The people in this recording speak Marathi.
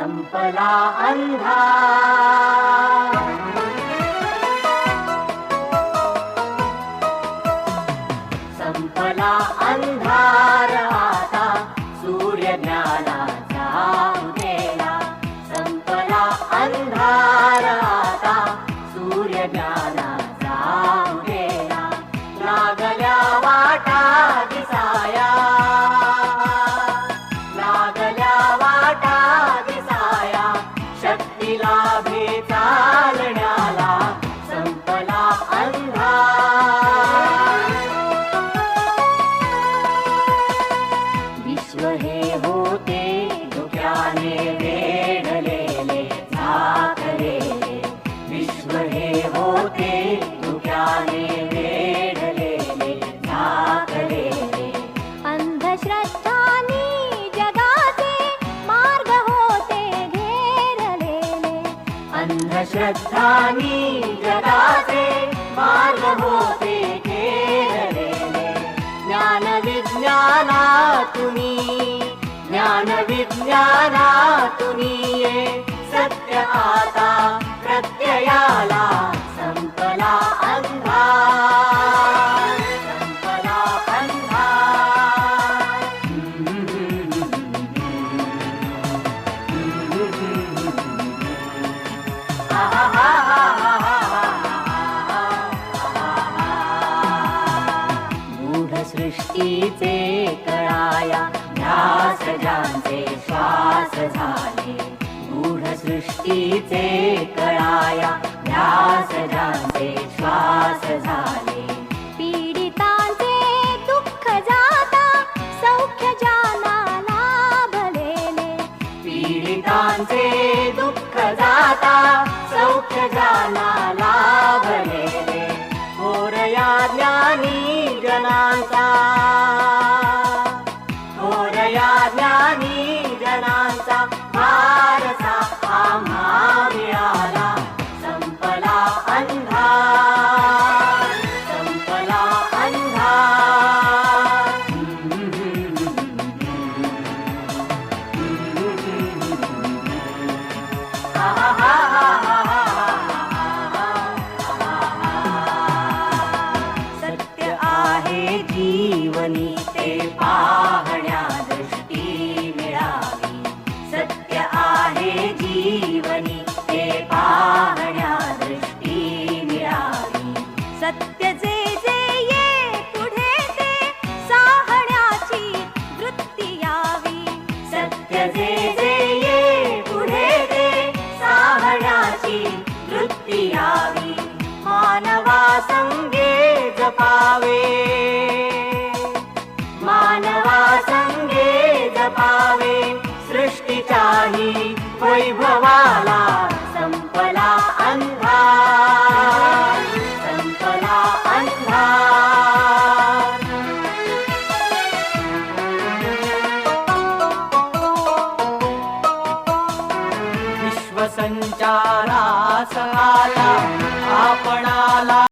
सम्पदा अन्धा। सम्पदा अन्धा। अन्धश्रद्धानि जगाते मार्गभोते अन्धश्रद्धानि जगाते मार्गभोते ज्ञानविद्यादातु ज्ञानविद्यादातु सत्य सृष्टीचे कळाया ध्यास ज्यांचे श्वास झाले. गूढ सृष्टीचे कळाया ध्यास ज्यांचे श्वास झाले. पीडितांचे दुःख जाता सौख्य जाना लाभलेले पीडितांचे दुःख जाता जाना लाभले थोरया ज्ञानी जनांचा. थोरया ज्ञानी जनांचा वारसा आम्हा मिळाला संपला अंधार संपला सत्य संगे जपावे। मानवा संगे जपावे। सृष्टीचाही वैभवाला संपला अंधार। संपला अंधार। विश्वसंचारा आला आपणाला